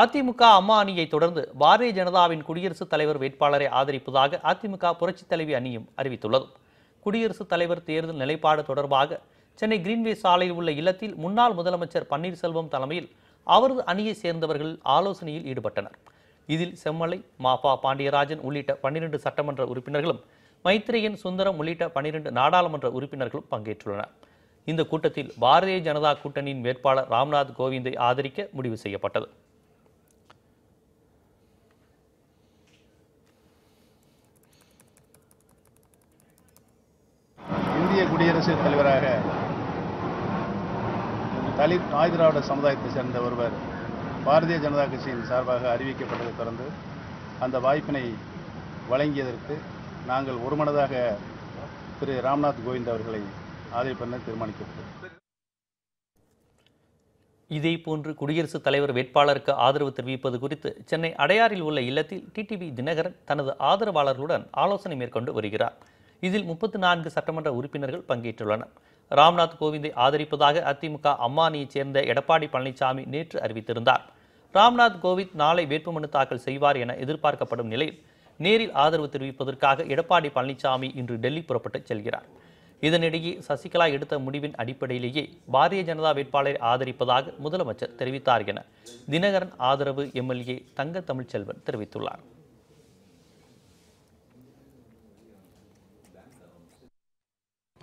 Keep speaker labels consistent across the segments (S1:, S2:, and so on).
S1: அதிமுக அம்மா அணியை தொடர்ந்து பாரதிய ஜனதாவின் குடியரசுத் தலைவர் வேட்பாளரை ஆதரிப்பதாக அதிமுக புரட்சித் தலைவி அணியும் அறிவித்துள்ளது. குடியரசுத் தலைவர் தேர்தல் நிலைப்பாடு தொடர்பாக சென்னை கிரீன்வே சாலையில் உள்ள இல்லத்தில் முன்னாள் முதலமைச்சர் பன்னீர்செல்வம் தலைமையில் அவரது அணியைச் சேர்ந்தவர்கள் ஆலோசனையில் ஈடுபட்டனர். இதில் செம்மலை மாபா பாண்டியராஜன் உள்ளிட்ட பன்னிரண்டு சட்டமன்ற உறுப்பினர்களும் மைத்ரேயன் சுந்தரம் உள்ளிட்ட பன்னிரண்டு நாடாளுமன்ற உறுப்பினர்களும் பங்கேற்றுள்ளனர். இந்த கூட்டத்தில் பாரதிய ஜனதா கூட்டணியின் வேட்பாளர் ராம்நாத் கோவிந்தை ஆதரிக்க முடிவு செய்யப்பட்டது.
S2: குடியரசுத் தலைவராக தலித் ஆதிராவிட சமுதாயத்தை சேர்ந்த ஒருவர் பாரதிய ஜனதா கட்சியின் சார்பாக அறிவிக்கப்பட்டதை தொடர்ந்து அந்த வாய்ப்பினை வழங்கியதற்கு நாங்கள் ஒருமனதாக திரு ராம்நாத் கோவிந்த் அவர்களை ஆதரிப்பென தீர்மானிக்கப்பட்டது.
S1: இதேபோன்று குடியரசுத் தலைவர் வேட்பாளருக்கு ஆதரவு தெரிவிப்பது குறித்து சென்னை அடையாறில் உள்ள இல்லத்தில் டிடிவி தினகரன் தனது ஆதரவாளர்களுடன் ஆலோசனை மேற்கொண்டு வருகிறார். இதில் முப்பத்தி நான்கு சட்டமன்ற உறுப்பினர்கள் பங்கேற்றுள்ளனர். ராம்நாத் கோவிந்தை ஆதரிப்பதாக அதிமுக அம்மானியைச் சேர்ந்த எடப்பாடி பழனிசாமி நேற்று அறிவித்திருந்தார். ராம்நாத் கோவிந்த் நாளை வேட்புமனு தாக்கல் செய்வார் என எதிர்பார்க்கப்படும் நிலையில் நேரில் ஆதரவு தெரிவிப்பதற்காக எடப்பாடி பழனிசாமி இன்று டெல்லி புறப்பட்டு செல்கிறார். இதனிடையே சசிகலா எடுத்த முடிவின் அடிப்படையிலேயே பாரதிய ஜனதா வேட்பாளரை ஆதரிப்பதாக முதலமைச்சர் தெரிவித்தார் என தினகரன் ஆதரவு எம்எல்ஏ தங்க தமிழ்ச்செல்வன் தெரிவித்துள்ளார்.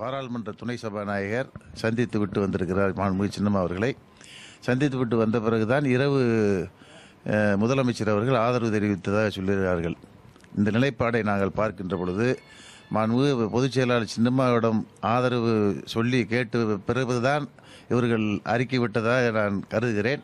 S3: பாராளுமன்ற துணை சபாநாயகர் சந்தித்து விட்டு வந்திருக்கிறார் மாண்புமிகு சின்னம்மா அவர்களை. சந்தித்து விட்டு வந்த பிறகுதான் இரவு முதலமைச்சர் அவர்கள் ஆதரவு தெரிவித்ததாக சொல்லுகிறார்கள். இந்த நிலைப்பாடை நாங்கள் பார்க்கின்ற பொழுது மாண்புமிகு பொதுச் செயலாளர் சின்னம்மாவிடம் ஆதரவு சொல்லி கேட்டு பிறகுதான் இவர்கள் அறிக்கை விட்டதாக நான் கருதுகிறேன்.